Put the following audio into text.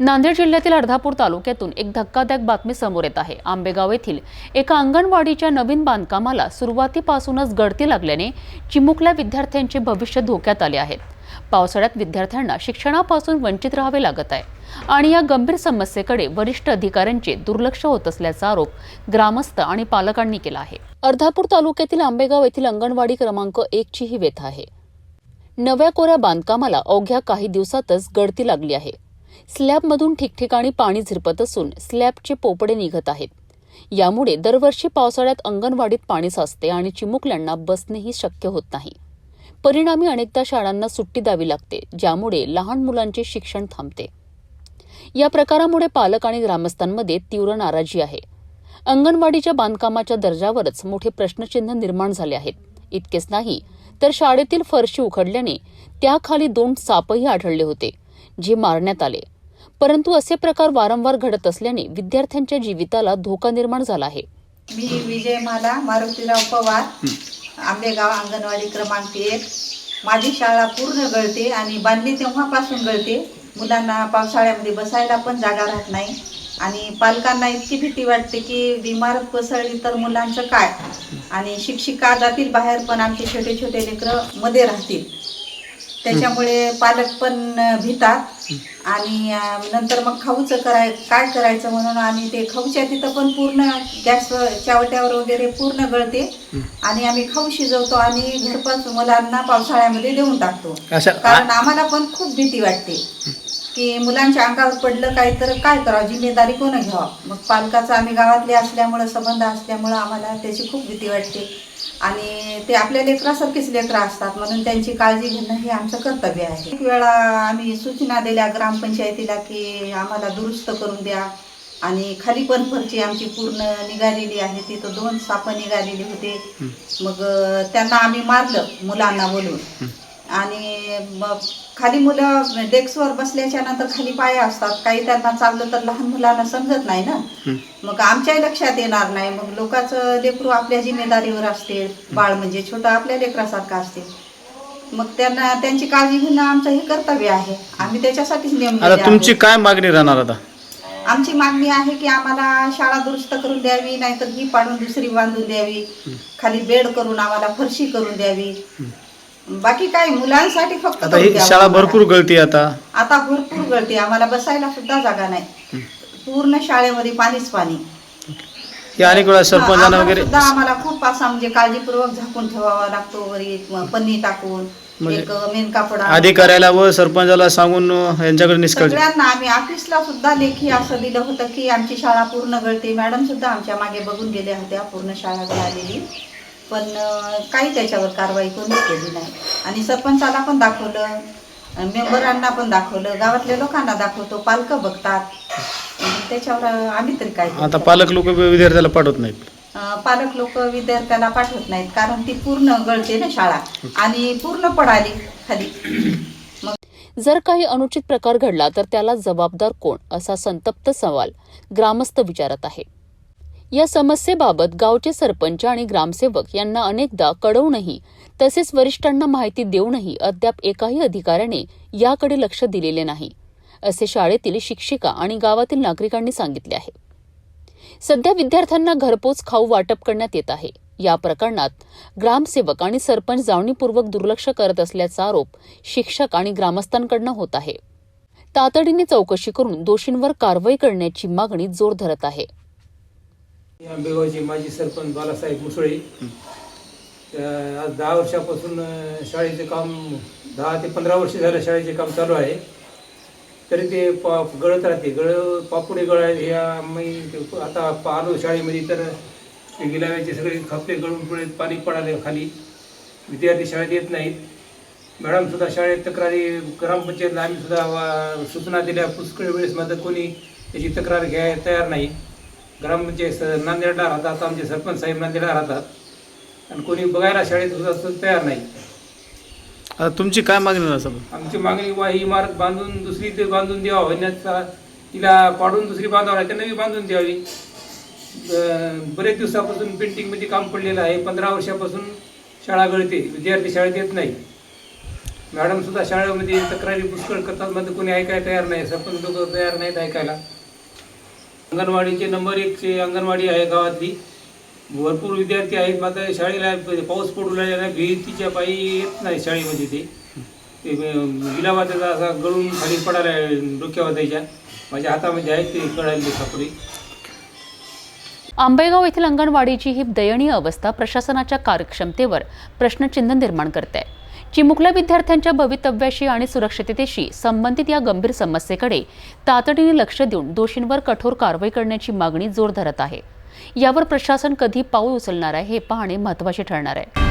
नांदेड जिल्ह्यातील अर्धापूर तालुक्यातून एक धक्कादायक बातमी समोर येत आहे. आंबेगाव येथील एका अंगणवाडीच्या नवीन बांधकामाला सुरुवातीपासूनच गळती लागल्याने चिमुकल्या विद्यार्थ्यांचे भविष्य धोक्यात आले आहेत पावसाळ्यात विद्यार्थ्यांना शिक्षणापासून वंचित राहावे लागत आहे आणि या गंभीर समस्येकडे वरिष्ठ अधिकाऱ्यांचे दुर्लक्ष होत असल्याचा आरोप ग्रामस्थ आणि पालकांनी केला आहे. अर्धापूर तालुक्यातील आंबेगाव येथील अंगणवाडी क्रमांक एकची ही व्यथा आहे. नव्या कोऱ्या बांधकामाला अवघ्या काही दिवसातच गळती लागली आहे. स्लॅबमधून ठिकठिकाणी पाणी झिरपत असून स्लॅबचे पोपडे निघत आहेत. यामुळे दरवर्षी पावसाळ्यात अंगणवाडीत पाणी साचते आणि चिमुकल्यांना बसणेही शक्य होत नाही. परिणामी अनेकदा शाळांना सुट्टी द्यावी लागते ज्यामुळे लहान मुलांचे शिक्षण थांबते. या प्रकारामुळे पालक आणि ग्रामस्थांमध्ये तीव्र नाराजी आहे. अंगणवाडीच्या बांधकामाच्या दर्जावरच मोठे प्रश्नचिन्ह निर्माण झाले आहेत. इतकेच नाही तर शाळेतील फरशी उखडल्याने त्याखाली दोन सापही आढळले होते. जे मारण्यात आले. परंतु असे प्रकार वारंवार घडत असल्याने विद्यार्थ्यांच्या जीविताला धोका निर्माण झाला आहे. मी विजयमाला मारुतीराव पवार आंबेगाव अंगणवाडी क्रमांक एक. माझी शाळा पूर्ण गळते आणि बांधली तेव्हापासून गळते. मुलांना पावसाळ्यामध्ये बसायला पण जागा राहत नाही. आणि पालकांना इतकी भीती वाटते की इमारत कोसळली तर मुलांचं काय? आणि शिक्षिका जातील बाहेर पण आमचे छोटे छोटे लेकरं मध्ये राहतील. त्याच्यामुळे पालक पण भितात. आणि नंतर मग खाऊचं कराय काय करायचं म्हणून आम्ही ते खाऊच्या तिथं पण पूर्ण गॅस चावट्यावर वगैरे पूर्ण गळते. आणि आम्ही खाऊ शिजवतो आणि घरपास मुलांना पावसाळ्यामध्ये देऊन टाकतो. कारण आम्हाला पण खूप भीती वाटते. की मुलांच्या अंगावर पडलं काय तर काय करावं? जिम्मेदारी कोण घ्यावं? मग पालकाचा आम्ही गावातले असल्यामुळं संबंध असल्यामुळं आम्हाला त्याची खूप भीती वाटते. आणि ते आपल्या लेकरासारखेच लेकरं असतात म्हणून त्यांची काळजी घेणं हे आमचं कर्तव्य आहे. एक वेळा आम्ही सूचना दिल्या ग्रामपंचायतीला की आम्हाला दुरुस्त करून द्या आणि खाली पण फरची आमची पूर्ण निघालेली आहे तिथं दोन सापं निघालेली होते. मग त्यांना आम्ही मारलं मुलांना बोलून आणि मग खाली मुलं डेस्कवर बसल्याच्या नंतर खाली पाय असतात. काही त्यांना चाललं तर लहान मुलांना समजत नाही ना. मग आमच्याही लक्षात येणार नाही. मग लोकांचं लेकरू आपल्या जिम्मेदारीवर असते. बाळ म्हणजे छोटं आपल्या लेकरासारखं असते. मग त्यांना त्यांची काळजी घेणं आमचं हे कर्तव्य आहे. आम्ही त्याच्यासाठीच नियम आता तुमची. काय मागणी राहणार आता? आमची मागणी आहे की आम्हाला शाळा दुरुस्त करून द्यावी नाहीतर ही पाडून दुसरी बांधून द्यावी. खाली बेड करून आम्हाला फरशी करून द्यावी. बाकी काय मुलांसाठी फक्त आता ही शाळा. भरपूर गळती आता. आता भरपूर गळते आम्हाला बसायला सुद्धा जागा नाही. पूर्ण शाळेमध्ये पाणीच पाणी. हे अनेक वेळा सरपंचांना वगैरे सुद्धा आम्हाला खूप असा म्हणजे काळजीपूर्वक झाकून ठेवावा लागतो. वरी पन्नी टाकून म्हणजे एक मेन कापड. अधिकाऱ्याला व सरपंचाला सांगून यांच्याकडे निष्काळजी सगळ्यांना आम्ही ऑफिसला सुद्धा लेखी असं दिलं होतं की आमची शाळा पूर्ण गळते. मॅडम सुद्धा आमच्या मागे बघून गेल्या होत्या. पूर्ण शाळा गळालेली. पण काही त्याच्यावर कारवाई कोणीच केली नाही. आणि सरपंचाला पण दाखवलं मेंबरांना पण दाखवलं गावातल्या लोकांना दाखवतो पालक बघतात. त्याच्यावर आम्ही तरी काय आता? पालक लोक विद्यार्थ्याला पाठवत नाहीत. अं, पालक लोक विद्यार्थ्याला पाठवत नाहीत कारण ती पूर्ण गळते ना शाळा. आणि पूर्ण पडाली खाली. मग जर काही अनुचित प्रकार घडला तर त्याला जबाबदार कोण? असा संतप्त सवाल ग्रामस्थ विचारत आहे या समस्येबाबत गावचे सरपंच आणि ग्रामसेवक यांना अनेकदा कळवूनही तसेच वरिष्ठांना माहिती देऊनही अद्याप एकाही अधिकाऱ्याने याकडे लक्ष दिलेले नाही असे शाळेतील शिक्षिका आणि गावातील नागरिकांनी सांगितले आहे. सध्या विद्यार्थ्यांना घरपोच खाऊ वाटप करण्यात येत आहे. या प्रकरणात ग्रामसेवक आणि सरपंच जाणीवपूर्वक दुर्लक्ष करत असल्याचा आरोप शिक्षक आणि ग्रामस्थांकडनं होत आहे. तातडीने चौकशी करून दोषींवर कारवाई करण्याची मागणी जोर धरत आहे. आंबेगावचे माजी सरपंच बालासाहेब मुसळे. आज दहा वर्षापासून शाळेचे काम दहा ते पंधरा वर्ष झालं शाळेचे काम चालू आहे. तरी ते पा गळत राहते. गळ पापुडे गळ ह्या मी ते आता आलो शाळेमध्ये तर वेळेचे सगळे खपले गळून पुढे पाणी पडाले खाली. विद्यार्थी शाळेत येत नाहीत. मॅडम सुद्धा शाळेत तक्रारी ग्रामपंचायतला आम्ही सुद्धा वा- सूचना दिल्या. पुष्कळ वेळेस मात्र कोणी त्याची तक्रार घ्यायला तयार नाही. ग्रामपंचायत स- नांदेडला राहतात आमचे सरपंच साहेब नांदेडला राहतात. आणि कोणी बघायला शाळेत सुद्धा तयार नाही. आता तुमची काय मागणी राहणार साहेब आमची मागणी वा ही इमारत बांधून दुसरी ते बांधून द्यावा होण्याचा तिला पाडून दुसरी बांधावं लागते नवी बांधून द्यावी. बरेच दिवसापासून पेंटिंगमध्ये काम पडलेलं आहे. पंधरा वर्षापासून शाळा गळते. विद्यार्थी शाळेत येत नाही. मॅडम सुद्धा शाळेमध्ये तक्रारी पुष्कळ करतात. मध्ये कोणी ऐकायला तयार नाही. सरपंच लोक तयार नाहीत ऐकायला. अंगणवाडीचे नंबर एकचे अंगणवाडी आहे गावातली. भरपूर विद्यार्थी आहेत मात्र शाळेला पाऊस पडू लागला भीतीच्या पायी येत नाही शाळेमध्ये ते. ते त्याचा असा गळून खाली पडायला डोक्यावर त्याच्या माझ्या हातामध्ये आहेत ते कळायले सापडी आंबेगाव येथील अंगणवाडीची ही दयनीय अवस्था प्रशासनाच्या कार्यक्षमतेवर प्रश्नचिन्ह निर्माण करते. चिमुकल्या विद्यार्थ्यांच्या भवितव्याशी आणि सुरक्षिततेशी संबंधित या गंभीर समस्येकडे तातडीने लक्ष देऊन दोषींवर कठोर कारवाई करण्याची मागणी जोर धरत आहे. यावर प्रशासन कधी पाऊल उचलणार आहे हे पाहणे महत्त्वाचे ठरणार आहे.